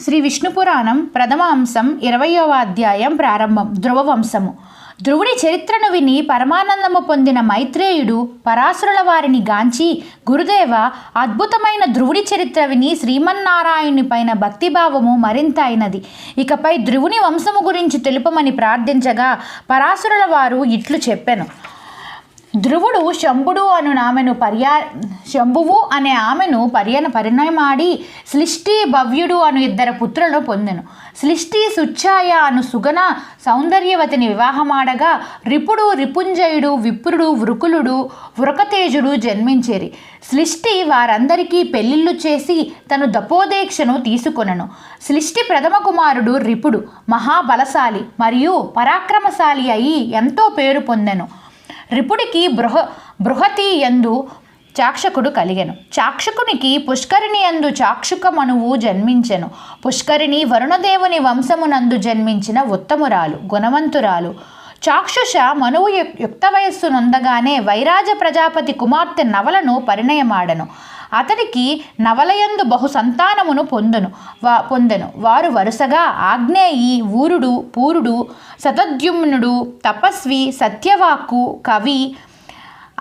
శ్రీ విష్ణు పురాణం ప్రథమ అంశం ఇరవయవ అధ్యాయం ప్రారంభం. ధ్రువవంశము. ధ్రువుడి చరిత్రను విని పరమానందము పొందిన మైత్రేయుడు పరాశురుల వారిని గాంచి గురుదేవ అద్భుతమైన ధ్రువుడి చరిత్ర విని శ్రీమన్నారాయణుని పైన భక్తిభావము మరింత అయినది. ఇకపై ధ్రువుని వంశము గురించి తెలుపమని ప్రార్థించగా పరాశురుల వారు ఇట్లు చెప్పెను. ధ్రువుడు శంభుడు అను ఆమెను పర్యా శంభువు అనే ఆమెను పర్యన పరిణయమాడి సృష్టి భవ్యుడు అను ఇద్దరు పుత్రులను పొందెను. సృష్టి సుచ్ఛాయ అను సుగణ సౌందర్యవతిని వివాహమాడగా రిపుడు రిపుంజయుడు విప్రుడు వృకులుడు వృకతేజుడు జన్మించేరి. సృష్టి వారందరికీ పెళ్ళిళ్ళు చేసి తను దపోదేక్షను తీసుకొనెను. సృష్టి ప్రథమ కుమారుడు రిపుడు మహాబలశాలి మరియు పరాక్రమశాలి అయి ఎంతో పేరు పొందెను. రిపుడికి బృహ బృహతి ఎందు చాక్షకుడు కలిగెను. చాక్షకునికి పుష్కరిణి అందు చాక్షుక మనువు జన్మించెను. పుష్కరిణి వరుణదేవుని వంశమునందు జన్మించిన ఉత్తమురాలు గుణవంతురాలు. చాక్షుష మనువు యుక్త వయస్సు నొందగానే వైరాజ ప్రజాపతి కుమార్తె నవలను పరిణయమాడను. అతడికి నవలయందు బహు సంతానమును పొందును. వా పొందెను. వారు వరుసగా ఆగ్నేయి ఊరుడు పూరుడు శతద్యుమ్నుడు తపస్వి సత్యవాక్కు కవి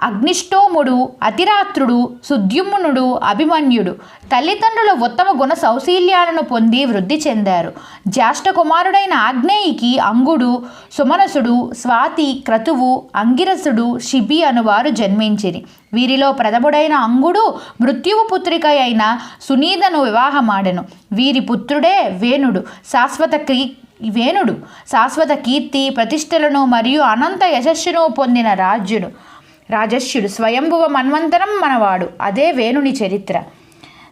అగ్నిష్టోముడు అతిరాత్రుడు సుద్యుమ్నుడు అభిమన్యుడు. తల్లిదండ్రుల ఉత్తమ గుణ సౌశీల్యాలను పొంది వృద్ధి చెందారు. జ్యేష్ఠ కుమారుడైన ఆగ్నేయికి అంగుడు సుమనసుడు స్వాతి క్రతువు అంగిరసుడు శిబి అనువారు జన్మించిరి. వీరిలో ప్రథముడైన అంగుడు మృత్యువు పుత్రిక అయిన సునీదను వివాహమాడెను. వీరి పుత్రుడే వేణుడు. శాశ్వత క్రీ వేణుడు. శాశ్వత కీర్తి ప్రతిష్టలను మరియు అనంత యశస్సును పొందిన రాజ్యుడు. రాజస్యుడు స్వయంభువ మన్వంతరం మనవాడు. అదే వేణుని చరిత్ర.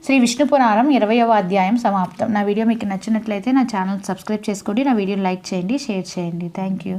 శ్రీ విష్ణు పురాణం ఇరవయవ అధ్యాయం సమాప్తం. నా వీడియో మీకు నచ్చినట్లయితే నా ఛానల్ సబ్స్క్రైబ్ చేసుకోండి. నా వీడియోని లైక్ చేయండి షేర్ చేయండి. Thank you.